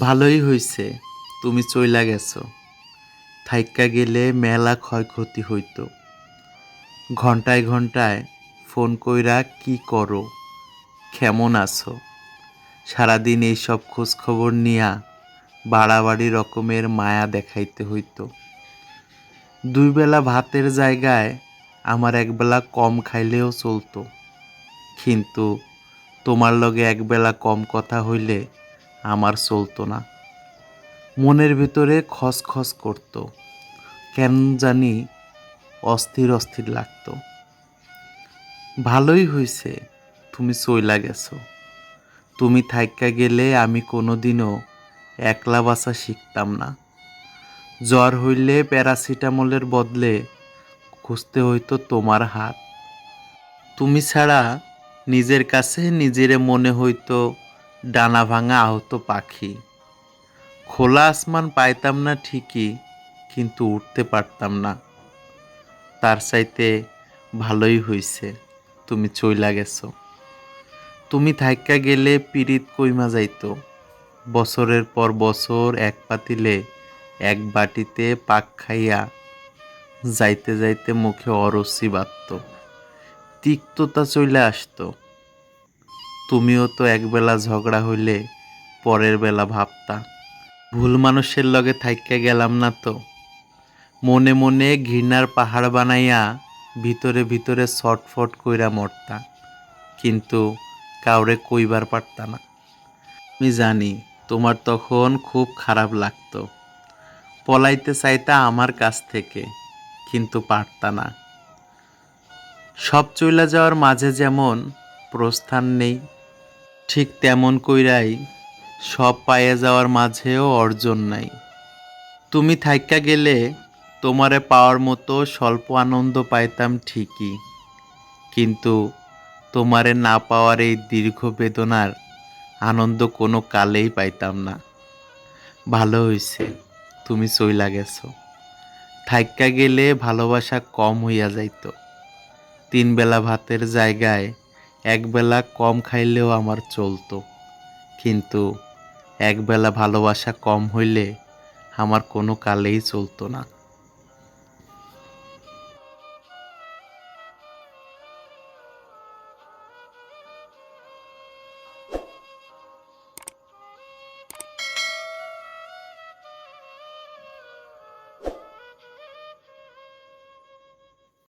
ভালোই হইছে, তুমি চইলা গেছো। থাইক্কা গেলে মেলা ক্ষয়ক্ষতি হইতো। ঘন্টায় ঘন্টায় ফোন কইরা কি করো? কেমন আছো? সারাদিন এইসব খোঁজ খবর নিয়া বাড়াবাড়ি রকমের মায়া দেখাইতে হইতো। দুই বেলা ভাতের জায়গায় আমার একবেলা কম খাইলেও চলতো। কিন্তু তোমার লগে একবেলা কম কথা হইলে আমার চলতো না। মনের ভিতরে খসখস করতো, কেন জানি অস্থির অস্থির লাগতো। ভালোই হইছে, তুমি চইলা গেছো। তুমি থাইক্কা গেলে আমি কোনোদিনও একলা বাসা শিখতাম না। জ্বর হইলে প্যারাসিটামলের বদলে খুঁজতে হইতো তোমার হাত। তুমি ছাড়া নিজের কাছে নিজেরে মনে হইতো ডানা ভাঙা আহত পাখি। খোলা আসমান পাইতাম না ঠিকই, কিন্তু উঠতে পারতাম না। তার চাইতে ভালোই হইছে, তুমি চইলা গেছো। তুমি থাইক্কা গেলে পিরিত কইমা যাইতো। বছরের পর বছর এক পাতিলে এক বাটিতে পাক খাইয়া যাইতে যাইতে মুখে অরসি বাঁধত। তিক্ততা চলে আসতো। তুমিও তো একবেলা ঝগড়া হইলে পরের বেলা ভাবতা। ভুল মানুষের লগে থাইক্কা গেলাম না তো। মনে মনে ঘৃণার পাহাড় বানাইয়া ভিতরে ভিতরে ছটফট কইরা মরতা। কিন্তু কাউরে কইবার পারতা না। আমি জানি তোমার তখন খুব খারাপ লাগতো। পলাইতে চাইতা আমার কাছ থেকে, কিন্তু পারতা না। সব চইলা যাওয়ার মাঝে যেমন প্রস্থান নেই ঠিক তেমন কইরাই সব পাইয়ে যাওয়ার মাঝেও অর্জন নাই। তুমি থাইক্কা গেলে তোমারে পাওয়ার মতো স্বল্প আনন্দ পাইতাম ঠিকই, কিন্তু তোমারে না পাওয়ার এই দীর্ঘ বেদনার আনন্দ কোনো কালেই পাইতাম না। ভালো হইছে, তুমি চইলা গেছো। থাইক্কা গেলে ভালোবাসা কম হইয়া যাইতো। তিন বেলা ভাতের জায়গায় একবেলা কম খাইলেও আমার চলতো। কিন্তু একবেলা ভালোবাসা কম হইলে আমার কোনো কালেই চলতো না।